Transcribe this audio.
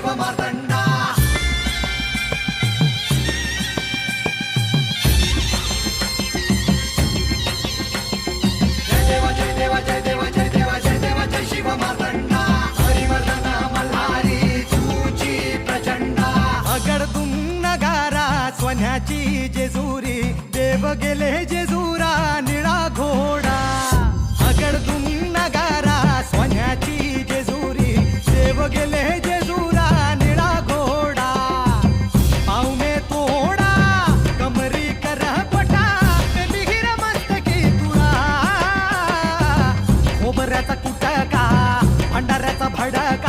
शिव मार्तंडा जय देव जय देव जय देव जय देव जय देव जय शिव मार्तंडा हरिवर्धन मल्हारी तुझी प्रचंडा. अगडतुम नगारा सोन्याची जेजुरी देव गेले जेजुरा निळा भंडाऱ्याचा भडक